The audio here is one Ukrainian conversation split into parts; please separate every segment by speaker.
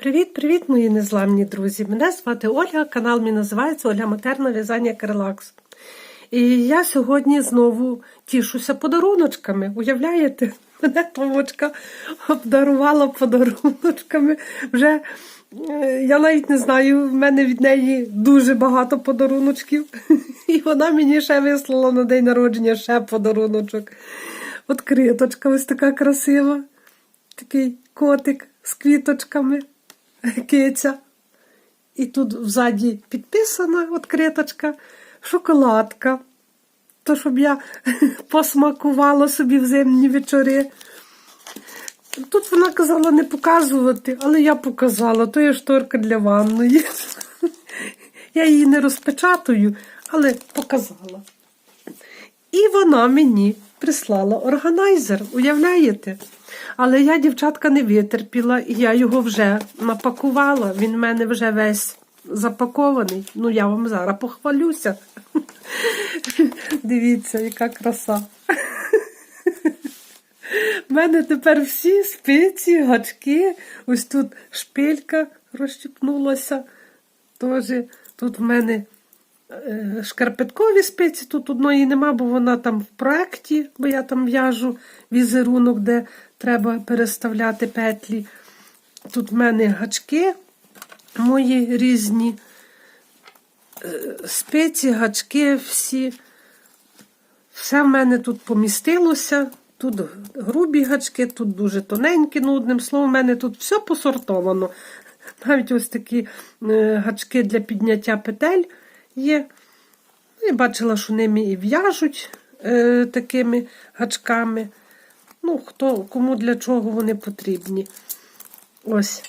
Speaker 1: Привіт-привіт, мої незламні друзі! Мене звати Ольга, канал мій називається Оля Матерна В'язання Крилакс. І я сьогодні знову тішуся подаруночками. Уявляєте, мене Томочка обдарувала подаруночками. Вже е, я навіть не знаю, в мене від неї дуже багато подаруночків. І вона мені ще вислала на день народження ще подаруночок. Откриточка ось така красива. Такий котик з квіточками, киця. І тут взаді підписана відкриточка, шоколадка. То, щоб я посмакувала собі в зимні вечори. Тут вона казала не показувати, але я показала. То є шторка для ванної. Я її не розпечатую, але показала. І вона мені прислала органайзер, уявляєте? Але я, дівчатка, не витерпіла, і я його вже напакувала. Він в мене вже весь запакований. Ну, я вам зараз похвалюся. Дивіться, яка краса. У мене тепер всі спиці, гачки. Ось тут шпилька розщепнулася. Тоже тут в мене шкарпеткові спиці, тут одної нема, бо вона там в проєкті, бо я там в'яжу візерунок, де треба переставляти петлі. Тут в мене гачки мої різні е, спиці, гачки всі. Все в мене тут помістилося. Тут грубі гачки, тут дуже тоненькі, ну, одним словом, в мене тут все посортовано. Навіть ось такі е, гачки для підняття петель є. Я бачила, що ними і в'яжуть е, такими гачками. Ну, хто, кому для чого вони потрібні. Ось.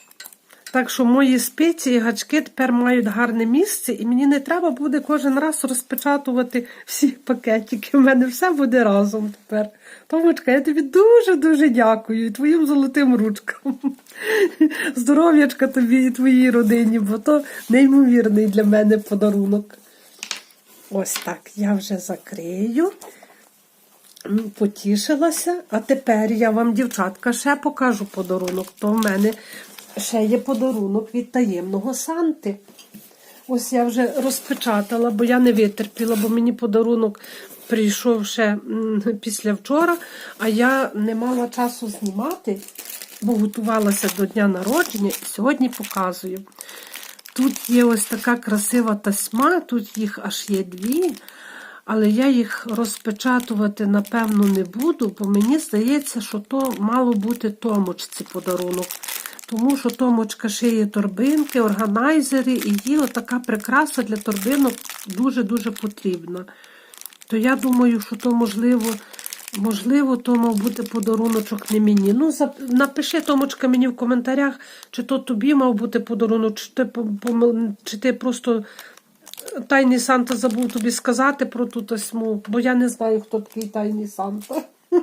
Speaker 1: Так що мої спиці і гачки тепер мають гарне місце, і мені не треба буде кожен раз розпечатувати всі пакетики. У мене все буде разом тепер. Томочка, я тобі дуже-дуже дякую і твоїм золотим ручкам. Здоров'ячка тобі і твоїй родині, бо то неймовірний для мене подарунок. Ось так, я вже закрию. Потішилася, а тепер я вам, дівчатка, ще покажу подарунок. То в мене ще є подарунок від таємного Санти. Ось я вже розпечатала, бо я не витерпіла, бо мені подарунок прийшов ще після вчора, а я не мала часу знімати, бо готувалася до дня народження і сьогодні показую. Тут є ось така красива тасьма, тут їх аж є дві. Але я їх розпечатувати, напевно, не буду, бо мені здається, що то мало бути томочці подарунок. Тому що томочка шиє торбинки, органайзери, і їй отака прикраса для торбинок дуже-дуже потрібна. То я думаю, що то можливо, можливо, то мав бути подаруночок не мені. Ну, напиши, Томочка, мені в коментарях, чи то тобі мав бути подарунок, чи ти, чи ти просто Тайний Санта забув тобі сказати про ту тасьму, бо я не знаю, хто такий тайний Санта.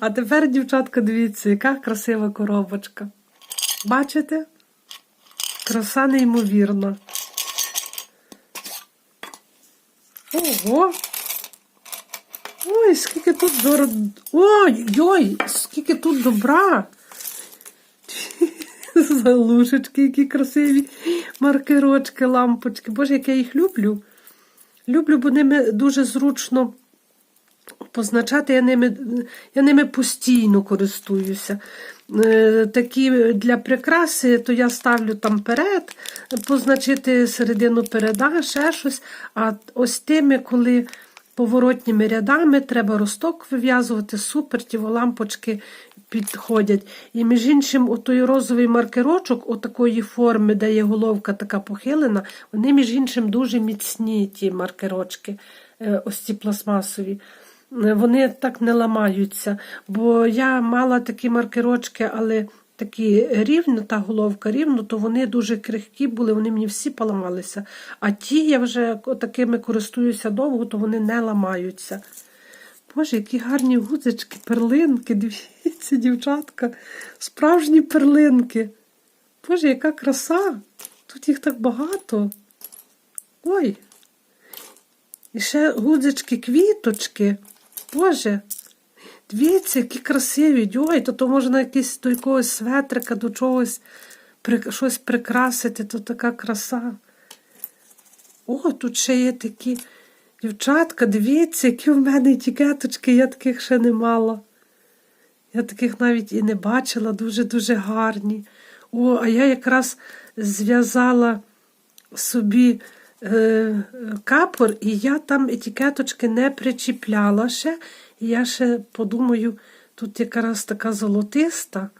Speaker 1: А тепер, дівчатка, дивіться, яка красива коробочка. Бачите? Краса неймовірна. Ого! Ой, скільки тут дор... Ой, ой, скільки тут добра! Залушечки, які красиві маркерочки, лампочки. Боже, як я їх люблю. Люблю, бо ними дуже зручно позначати, я ними я ними постійно користуюся. Е, такі для прикраси, то я ставлю там перед, позначити середину переда, ще щось. А ось тими, коли поворотніми рядами треба росток вив'язувати, супер, ті лампочки підходять. І, між іншим, той розовий маркерочок отакої форми, де є головка така похилена, вони, між іншим, дуже міцні, ті маркерочки, е, ось ці пластмасові. Вони так не ламаються. Бо я мала такі маркерочки, але такі рівні, та головка рівно, то вони дуже крихкі були, вони мені всі поламалися. А ті я вже такими користуюся довго, то вони не ламаються. Боже, які гарні гудзички, перлинки. Дивіться, дівчатка, справжні перлинки. Боже, яка краса! Тут їх так багато. Ой. І ще гудзички, квіточки. Боже, дивіться, які красиві. Ой, то то можна якийсь до якогось светрика, до чогось при, щось прикрасити, то така краса. О, тут ще є такі дівчатка, дивіться, які в мене етикеточки, я таких ще не мала. Я таких навіть і не бачила, дуже-дуже гарні. О, а я якраз зв'язала собі капор, і я там етикеточки не причіпляла ще. І я ще подумаю, тут якраз така золотиста,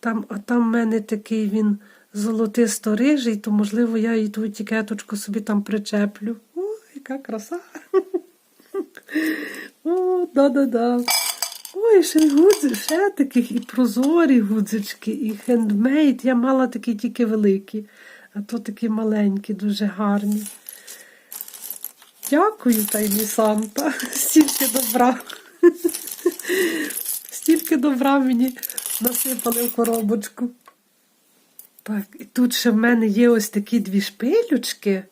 Speaker 1: там, а там в мене такий він золотисто-рижий, то, можливо, я і ту етикеточку собі там причеплю. О, яка краса! О, да-да-да. Ой, ще й гудзи, ще таких і прозорі гудзички, і хендмейд. Я мала такі тільки великі, а то такі маленькі, дуже гарні. Дякую, тайні Санта. Стільки добра. Стільки добра мені насипали в коробочку. Так, і тут ще в мене є ось такі дві шпилючки.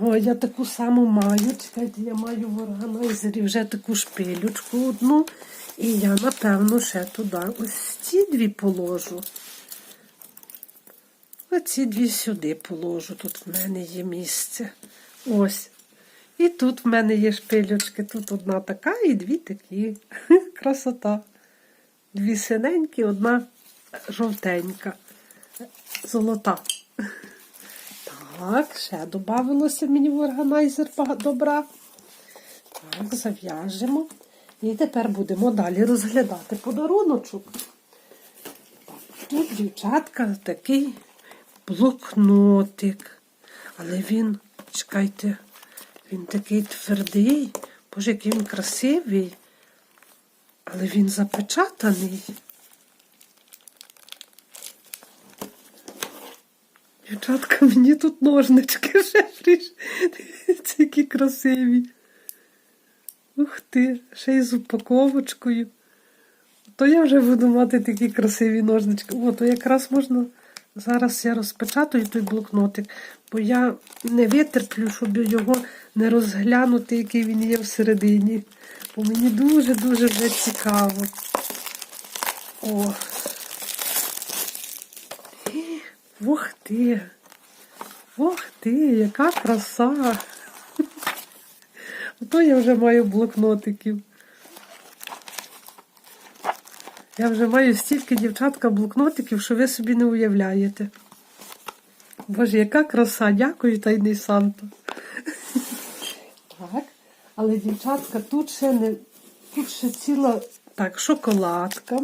Speaker 1: О, я таку саму маю. Чекайте, я маю в органайзері вже таку шпилючку одну. І я, напевно, ще туди ось ці дві положу. Оці дві сюди положу. Тут в мене є місце. Ось. І тут в мене є шпилючки. Тут одна така і дві такі. Красота. Дві синенькі, одна жовтенька. Золота. Так, ще додавалося мені в органайзер добра. Так, зав'яжемо. І тепер будемо далі розглядати подаруночок. Тут, дівчатка, такий блокнотик. Але він, чекайте, він такий твердий. Боже, який він красивий. Але він запечатаний. Дівчатка, мені тут ножнички вже прийшли. Дивіться, які красиві. Ух ти, ще й з упаковочкою. То я вже буду мати такі красиві ножнички. О, то якраз можна. Зараз я розпечатаю той блокнотик, бо я не витерплю, щоб його не розглянути, який він є всередині. Бо мені дуже-дуже вже цікаво. О. Ох ти! Ох ти, яка краса! Ото я вже маю блокнотиків. Я вже маю стільки дівчатка блокнотиків, що ви собі не уявляєте. Боже, яка краса! Дякую, тайний Санта. Так, але дівчатка тут ще не тут ще ціла так, шоколадка.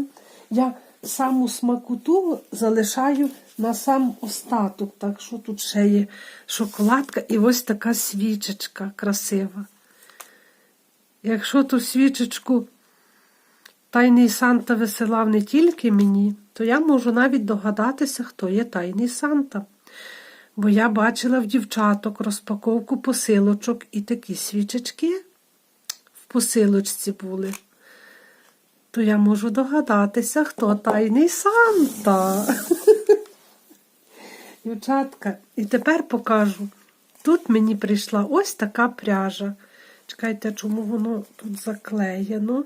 Speaker 1: Я саму смакоту залишаю на сам остаток. Так що тут ще є шоколадка і ось така свічечка красива. Якщо ту свічечку Тайний Санта висилав не тільки мені, то я можу навіть догадатися, хто є Тайний Санта. Бо я бачила в дівчаток розпаковку посилочок і такі свічечки в посилочці були. То я можу догадатися, хто Тайний Санта. Дівчатка, і тепер покажу. Тут мені прийшла ось така пряжа. Чекайте, чому воно тут заклеєно.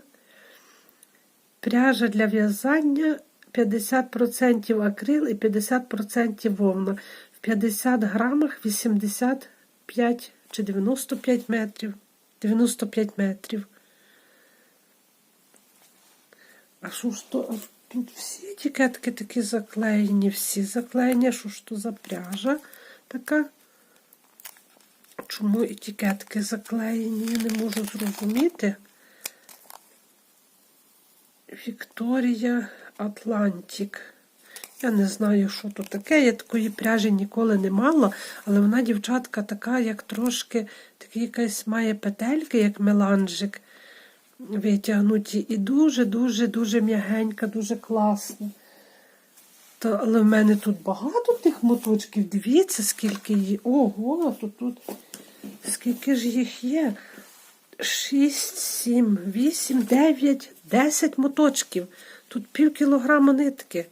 Speaker 1: Пряжа для в'язання 50% акрил і 50% вовна. В 50 грамах 85 чи 95 метрів. 95 метрів. А що ж то? Тут всі етикетки такі заклеєні, всі заклеєні, що ж то за пряжа така? Чому етикетки заклеєні? Я не можу зрозуміти. Вікторія Атлантик. Я не знаю, що то таке. Я такої пряжі ніколи не мала, але вона, дівчатка, така, як трошки, такі якась має петельки, як меланжик витягнуті. І дуже-дуже-дуже м'ягенька, дуже класна. То, але в мене тут багато тих моточків. Дивіться, скільки їх. Ого, то тут скільки ж їх є. 6, 7, 8, 9, 10 моточків. Тут пів кілограма нитки.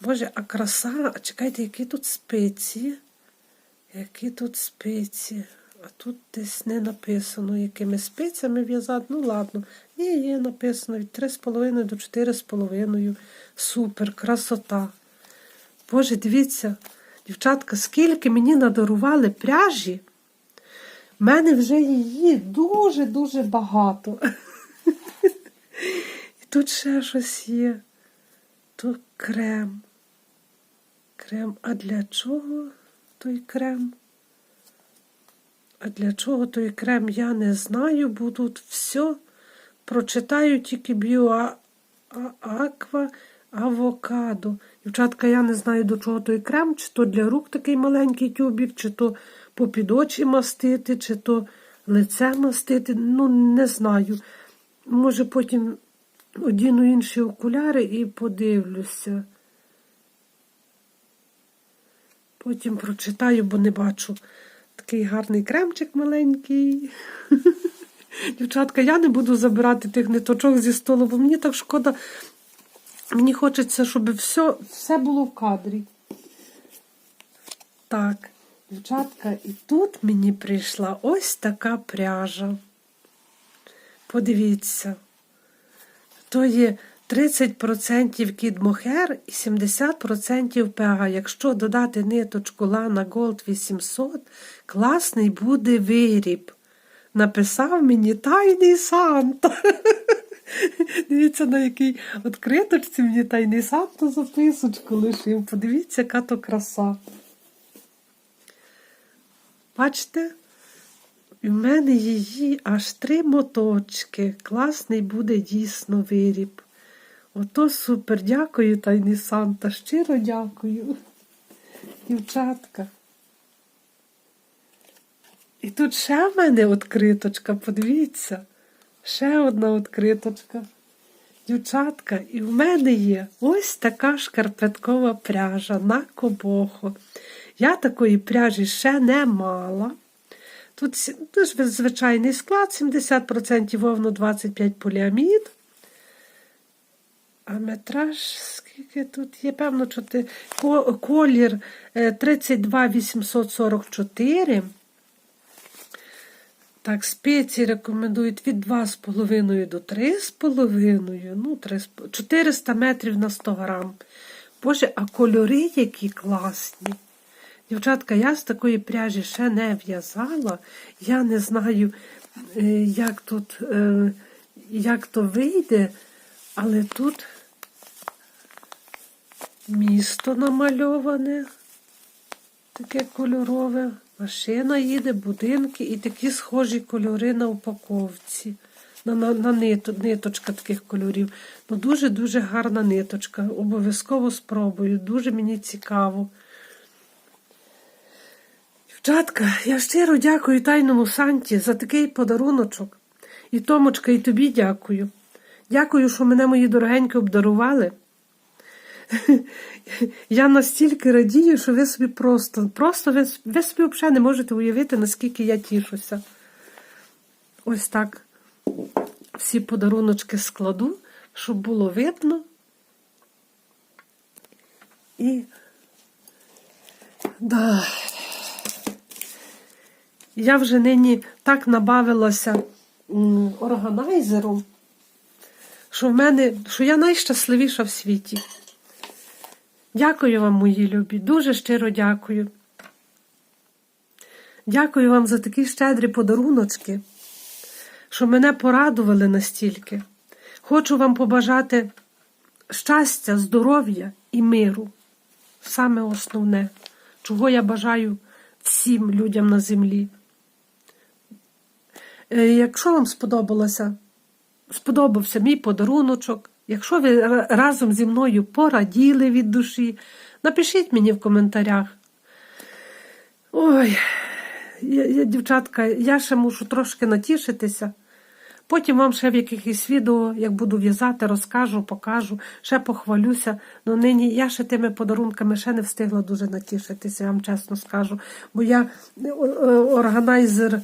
Speaker 1: Боже, а краса, а чекайте, які тут спиці? Які тут спиці? А тут десь не написано, якими спицями в'язати. Ну, ладно. Ні, є написано від 3,5 до 4,5. Супер, красота. Боже, дивіться, дівчатка, скільки мені надарували пряжі. В мене вже її дуже-дуже багато. Тут ще щось є. Тут крем. Крем. А для чого той крем? А для чого той крем, я не знаю, бо тут все прочитаю тільки біоаква авокадо. Дівчатка, я не знаю, до чого той крем, чи то для рук такий маленький тюбік, чи то по під очі мастити, чи то лице мастити. Ну, не знаю. Може, потім одіну інші окуляри і подивлюся. Потім прочитаю, бо не бачу. Такий гарний кремчик маленький. Дівчатка, я не буду забирати тих ниточок зі столу, бо мені так шкода. Мені хочеться, щоб все, все було в кадрі. Так, дівчатка, і тут мені прийшла ось така пряжа. Подивіться, то є 30% кід мохер і 70% пега. Якщо додати ниточку Lana Gold 800, класний буде виріб. Написав мені тайний Санта. Дивіться, на якій відкриточці мені тайний Санта записочку лишив. Подивіться, яка то краса. Бачите? І в мене її аж три моточки. Класний буде дійсно виріб. Ото супер. Дякую, тайний Санта. Щиро дякую. Дівчатка. І тут ще в мене відкриточка, подивіться. Ще одна відкриточка. Дівчатка, і в мене є ось така шкарпеткова пряжа на кобохо. Я такої пряжі ще не мала. Тут дуже звичайний склад, 70% вовну, 25% поліамід. А метраж, скільки тут є? Певно, ко- колір е, 32844. Так, спеції рекомендують від 2,5 до 3,5, ну, 3, 400 метрів на 100 грам. Боже, а кольори які класні. Дівчатка, я з такої пряжі ще не в'язала. Я не знаю, е, як тут, е, як то вийде, але тут місто намальоване, таке кольорове. Машина їде, будинки і такі схожі кольори на упаковці. На, на, на нито, ниточка таких кольорів. Ну, дуже-дуже гарна ниточка. Обов'язково спробую. Дуже мені цікаво. Дівчатка, я щиро дякую тайному Санті за такий подаруночок. І Томочка, і тобі дякую. Дякую, що мене мої дорогенькі обдарували. Я настільки радію, що ви собі просто, просто ви, ви собі взагалі не можете уявити, наскільки я тішуся. Ось так всі подаруночки складу, щоб було видно. І да. Я вже нині так набавилася органайзером, що в мене, що я найщасливіша в світі. Дякую вам, мої любі, дуже щиро дякую. Дякую вам за такі щедрі подаруночки, що мене порадували настільки. Хочу вам побажати щастя, здоров'я і миру. Саме основне, чого я бажаю всім людям на землі. Е, Якщо вам сподобалося, сподобався мій подаруночок, якщо ви разом зі мною пораділи від душі, напишіть мені в коментарях. Ой, я, я, дівчатка, я ще мушу трошки натішитися. Потім вам ще в якихось відео, як буду в'язати, розкажу, покажу, ще похвалюся. Ну нині я ще тими подарунками ще не встигла дуже натішитися, я вам чесно скажу. Бо я е, е, органайзер,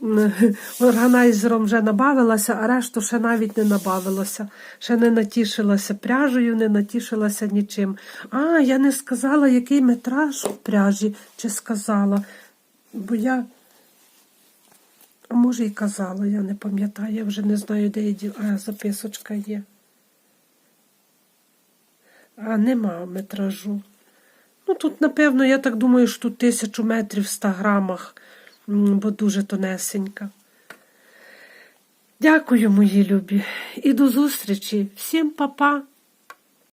Speaker 1: органайзером вже набавилася, а решту ще навіть не набавилося. Ще не натішилася пряжею, не натішилася нічим. А, я не сказала, який метраж в пряжі, чи сказала. Бо я. А може і казала, я не пам'ятаю, я вже не знаю, де діла. А, записочка є. А нема метражу. Ну, тут, напевно, я так думаю, що тут тисячу метрів в 100 грамах, бо дуже тонесенька. Дякую, мої любі, і до зустрічі. Всім па-па!